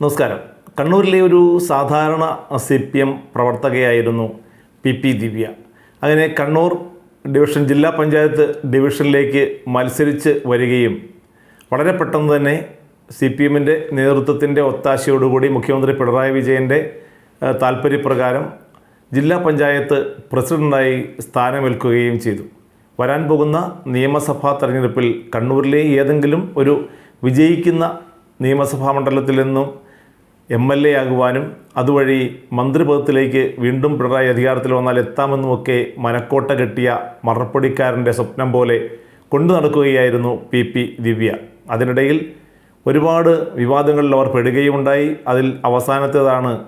നമസ്കാരം. കണ്ണൂരിലെ ഒരു സാധാരണ സി പി എം പ്രവർത്തകയായിരുന്നു പി പി ദിവ്യ. അങ്ങനെ കണ്ണൂർ ഡിവിഷൻ ജില്ലാ പഞ്ചായത്ത് ഡിവിഷനിലേക്ക് മത്സരിച്ച് വരികയും വളരെ പെട്ടെന്ന് തന്നെ സി പി എമ്മിന്റെ നേതൃത്വത്തിന്റെ ഒത്താശയോടുകൂടി മുഖ്യമന്ത്രി പിണറായി വിജയന്റെ താല്പര്യപ്രകാരം ജില്ലാ പഞ്ചായത്ത് പ്രസിഡന്റായി സ്ഥാനമേൽക്കുകയും ചെയ്തു. വരാൻ പോകുന്ന നിയമസഭാ തെരഞ്ഞെടുപ്പിൽ കണ്ണൂരിലെ ഏതെങ്കിലും ഒരു വിജയിക്കുന്ന നിയമസഭാ മണ്ഡലത്തിൽ നിന്നും എം എൽ എ ആകുവാനും അതുവഴി മന്ത്രിപദത്തിലേക്ക് വീണ്ടും പിണറായി അധികാരത്തിൽ വന്നാൽ എത്താമെന്നുമൊക്കെ മനക്കോട്ട കെട്ടിയ മറപ്പൊടിക്കാരന്റെ സ്വപ്നം പോലെ കൊണ്ടു നടക്കുകയായിരുന്നു പി പി ദിവ്യ. അതിനിടയിൽ ഒരുപാട് വിവാദങ്ങളിൽ അവർ പെടുകയുമുണ്ടായി. അതിൽ അവസാനത്തേതാണ്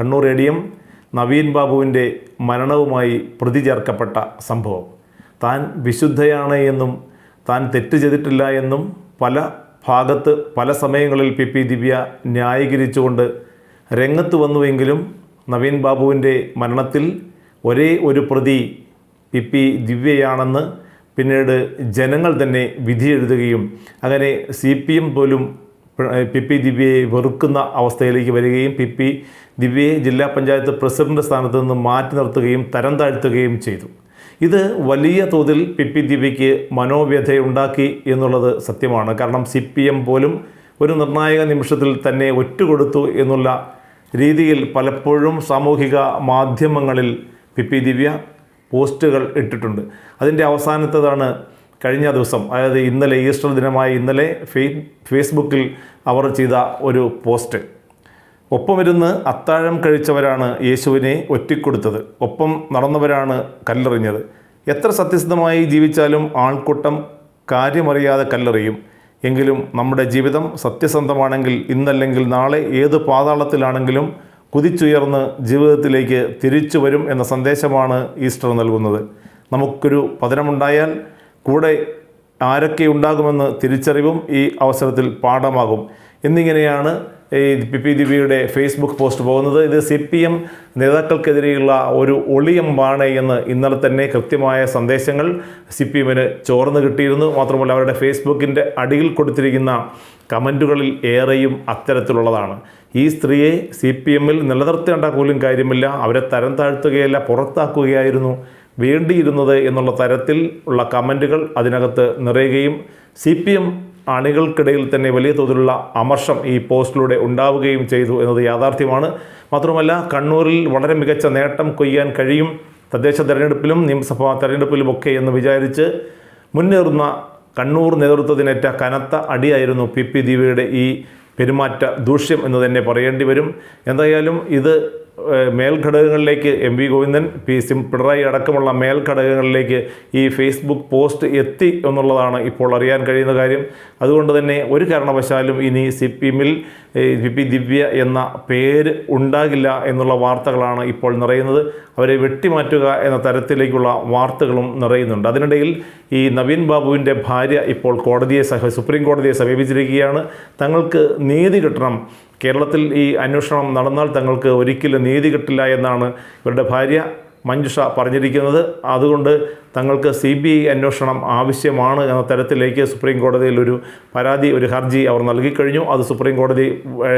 Kannur A D M Naveen ബാബുവിന്റെ മരണവുമായി പ്രതി ചേർക്കപ്പെട്ട സംഭവം. താൻ വിശുദ്ധയാണ് എന്നും താൻ തെറ്റ് ചെയ്തിട്ടില്ല എന്നും പല ഭാഗത്ത് പല സമയങ്ങളിൽ പി പി ദിവ്യ ന്യായീകരിച്ചുകൊണ്ട് രംഗത്ത് വന്നുവെങ്കിലും നവീൻ ബാബുവിന്റെ മരണത്തിൽ ഒരേ ഒരു പ്രതി പി പി ദിവ്യയാണെന്ന് പിന്നീട് ജനങ്ങൾ തന്നെ വിധി എഴുതുകയും അങ്ങനെ സി പി എം പോലും പി പി ദിവ്യയെ വെറുക്കുന്ന അവസ്ഥയിലേക്ക് വരികയും പി പി ദിവ്യയെ ജില്ലാ പഞ്ചായത്ത് പ്രസിഡന്റ് സ്ഥാനത്ത് നിന്ന് മാറ്റി നിർത്തുകയും തരം താഴ്ത്തുകയും ചെയ്തു. ഇത് വലിയ തോതിൽ പി പി ദീപിക്ക് മനോവ്യഥയുണ്ടാക്കി എന്നുള്ളത് സത്യമാണ്. കാരണം സി പി എം പോലും ഒരു നിർണായക നിമിഷത്തിൽ തന്നെ ഒറ്റുകൊടുത്തു എന്നുള്ള രീതിയിൽ പലപ്പോഴും സാമൂഹിക മാധ്യമങ്ങളിൽ പി പി ദിവ്യ പോസ്റ്റുകൾ ഇട്ടിട്ടുണ്ട്. അതിന്റെ അവസാനത്തേതാണ് കഴിഞ്ഞ ദിവസം അതായത് ഇന്നലെ ഈസ്റ്റർ ദിനമായ ഇന്നലെ ഫേസ്ബുക്കിൽ അവർ ചെയ്ത ഒരു പോസ്റ്റ്. ഒപ്പമിരുന്ന് അത്താഴം കഴിച്ചവരാണ് യേശുവിനെ ഒറ്റിക്കൊടുത്തത്. ഒപ്പം നടന്നവരാണ് കല്ലെറിഞ്ഞത്. എത്ര സത്യസന്ധമായി ജീവിച്ചാലും ആൾക്കൂട്ടം കാര്യമറിയാതെ കല്ലെറിയും. എങ്കിലും നമ്മുടെ ജീവിതം സത്യസന്ധമാണെങ്കിൽ ഇന്നല്ലെങ്കിൽ നാളെ ഏത് പാതാളത്തിലാണെങ്കിലും കുതിച്ചുയർന്ന് ജീവിതത്തിലേക്ക് തിരിച്ചു വരും എന്ന സന്ദേശമാണ് ഈസ്റ്റർ നൽകുന്നത്. നമുക്കൊരു പതനമുണ്ടായാൽ കൂടെ ആരൊക്കെ ഉണ്ടാകുമെന്ന് തിരിച്ചറിവും ഈ അവസരത്തിൽ പാഠമാകും. എന്നിങ്ങനെയാണ് ഈ പി പി ദിവ്യയുടെ ഫേസ്ബുക്ക് പോസ്റ്റ് പോകുന്നത്. ഇത് സി പി എം നേതാക്കൾക്കെതിരെയുള്ള ഒരു ഒളിയമ്പാണ് എന്ന് ഇന്നലെ തന്നെ കൃത്യമായ സന്ദേശങ്ങൾ സി പി എമ്മിന് ചോർന്ന് കിട്ടിയിരുന്നു. മാത്രമല്ല അവരുടെ ഫേസ്ബുക്കിന്റെ അടിയിൽ കൊടുത്തിരിക്കുന്ന കമന്റുകളിൽ ഏറെയും അത്തരത്തിലുള്ളതാണ്. ഈ സ്ത്രീയെ സി പി എമ്മിൽ നിലനിർത്തേണ്ട പോലും കാര്യമില്ല. അവരെ തരം താഴ്ത്തുകയല്ല പുറത്താക്കുകയായിരുന്നു. വേണ്ടിയിരുന്നത് എന്നുള്ള തരത്തിൽ ഉള്ള കമന്റുകൾ അതിനകത്ത് നിറയുകയും സി പി എം അണികൾക്കിടയിൽ തന്നെ വലിയ തോതിലുള്ള അമർഷം ഈ പോസ്റ്റിലൂടെ ഉണ്ടാവുകയും ചെയ്തു എന്നത് യാഥാർത്ഥ്യമാണ്. മാത്രമല്ല കണ്ണൂരിൽ വളരെ മികച്ച നേട്ടം കൊയ്യാൻ കഴിയും തദ്ദേശ തെരഞ്ഞെടുപ്പിലും നിയമസഭാ തെരഞ്ഞെടുപ്പിലുമൊക്കെ എന്ന് വിചാരിച്ച് മുന്നേറുന്ന കണ്ണൂർ നേതൃത്വത്തിനേറ്റ കനത്ത അടിയായിരുന്നു പി പി ദീപയുടെ ഈ പെരുമാറ്റ ദൂഷ്യം എന്ന് തന്നെ പറയേണ്ടി വരും. എന്തായാലും ഇത് മേൽഘടകങ്ങളിലേക്ക് എം വി ഗോവിന്ദൻ പി സിം പിണറായി അടക്കമുള്ള മേൽഘടകങ്ങളിലേക്ക് ഈ ഫേസ്ബുക്ക് പോസ്റ്റ് എത്തി എന്നുള്ളതാണ് ഇപ്പോൾ അറിയാൻ കഴിയുന്ന കാര്യം. അതുകൊണ്ട് തന്നെ ഒരു കാരണവശാലും ഇനി സി പി എമ്മിൽ വി പി ദിവ്യ എന്ന പേര് ഉണ്ടാകില്ല എന്നുള്ള വാർത്തകളാണ് ഇപ്പോൾ നിറയുന്നത്. അവരെ വെട്ടിമാറ്റുക എന്ന തരത്തിലേക്കുള്ള വാർത്തകളും നിറയുന്നുണ്ട്. അതിനിടയിൽ ഈ നവീൻ ബാബുവിന്റെ ഭാര്യ ഇപ്പോൾ കോടതിയെ സഹ സുപ്രീം കോടതിയെ സമീപിച്ചിരിക്കുകയാണ്. തങ്ങൾക്ക് നീതി കിട്ടണം കേരളത്തിൽ ഈ അന്വേഷണം നടന്നാൽ തങ്ങൾക്ക് ഒരിക്കലും നീതി കിട്ടില്ല എന്നാണ് ഇവരുടെ ഭാര്യ മഞ്ജുഷ പറഞ്ഞിരിക്കുന്നത്. അതുകൊണ്ട് തങ്ങൾക്ക് സി ബി ഐ അന്വേഷണം ആവശ്യമാണ് എന്ന തരത്തിലേക്ക് സുപ്രീം കോടതിയിൽ ഒരു പരാതി ഒരു ഹർജി അവർ നൽകിക്കഴിഞ്ഞു അത് സുപ്രീം കോടതി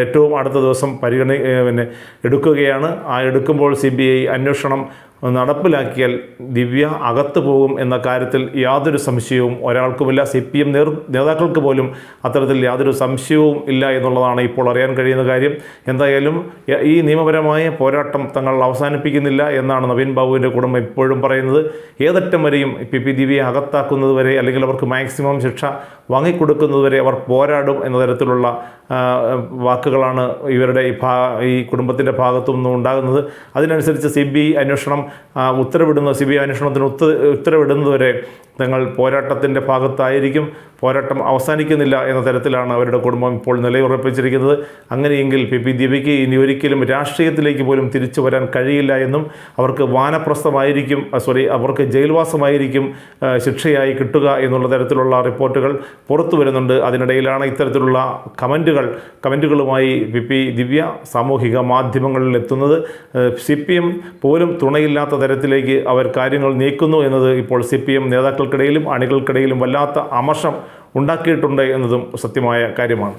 ഏറ്റവും അടുത്ത ദിവസം പരിഗണി പിന്നെ എടുക്കുകയാണ്. ആ എടുക്കുമ്പോൾ സി ബി ഐ അന്വേഷണം നടപ്പിലാക്കിയാൽ ദിവ്യ അകത്തു പോകും എന്ന കാര്യത്തിൽ യാതൊരു സംശയവും ഒരാൾക്കുമില്ല. സി പി എം നേർ നേതാക്കൾക്ക് പോലും അത്തരത്തിൽ യാതൊരു സംശയവും ഇല്ല എന്നുള്ളതാണ് ഇപ്പോൾ അറിയാൻ കഴിയുന്ന കാര്യം. എന്തായാലും ഈ നിയമപരമായ പോരാട്ടം തങ്ങൾ അവസാനിപ്പിക്കുന്നില്ല എന്നാണ് നവീൻ ബാബുവിന്റെ കുടുംബം ഇപ്പോഴും പറയുന്നത്. ഏതറ്റം വരെയും പി പി ദിവ്യയെ അകത്താക്കുന്നത് വരെ അല്ലെങ്കിൽ അവർക്ക് മാക്സിമം ശിക്ഷ വാങ്ങിക്കൊടുക്കുന്നത് വരെ അവർ പോരാടും എന്ന തരത്തിലുള്ള വാക്കുകളാണ് ഇവരുടെ ഈ ഭാ ഈ കുടുംബത്തിന്റെ ഭാഗത്തു നിന്നും ഉണ്ടാകുന്നത്. അതിനനുസരിച്ച് സി ബി ഐ അന്വേഷണം ഉത്തരവിടുന്ന സി ബി ഐ അന്വേഷണത്തിന് ഉത്ത ഉത്തരവിടുന്നതുവരെ തങ്ങൾ പോരാട്ടത്തിന്റെ ഭാഗത്തായിരിക്കും. പോരാട്ടം അവസാനിക്കുന്നില്ല എന്ന തരത്തിലാണ് അവരുടെ കുടുംബം ഇപ്പോൾ നിലയുറപ്പിച്ചിരിക്കുന്നത്. അങ്ങനെയെങ്കിൽ പി. പി. ദീപിക്ക് ഇനി ഒരിക്കലും രാഷ്ട്രീയത്തിലേക്ക് പോലും തിരിച്ചു വരാൻ കഴിയില്ല എന്നും അവർക്ക് വാനപ്രസ്ഥമായിരിക്കും സോറി അവർക്ക് ജയിൽവാസമായിരിക്കും ശിക്ഷയായി കിട്ടുക എന്നുള്ള തരത്തിലുള്ള റിപ്പോർട്ടുകൾ പുറത്തു വരുന്നുണ്ട്. അതിനിടയിലാണ് ഇത്തരത്തിലുള്ള കമന്റുകൾ കമന്റുകളുമായി പി. പി. ദിവ്യ സാമൂഹിക മാധ്യമങ്ങളിൽ എത്തുന്നത്. സി. പി. എം പോലും തുണയില്ലാത്ത തരത്തിലേക്ക് അവർ കാര്യങ്ങൾ നീക്കുന്നു എന്നത് ഇപ്പോൾ സി. പി. എം നേതാക്കൾക്കിടയിലും അണികൾക്കിടയിലും വല്ലാത്ത അമർഷം ഉണ്ടാക്കിയിട്ടുണ്ട് എന്നതും സത്യമായ കാര്യമാണ്.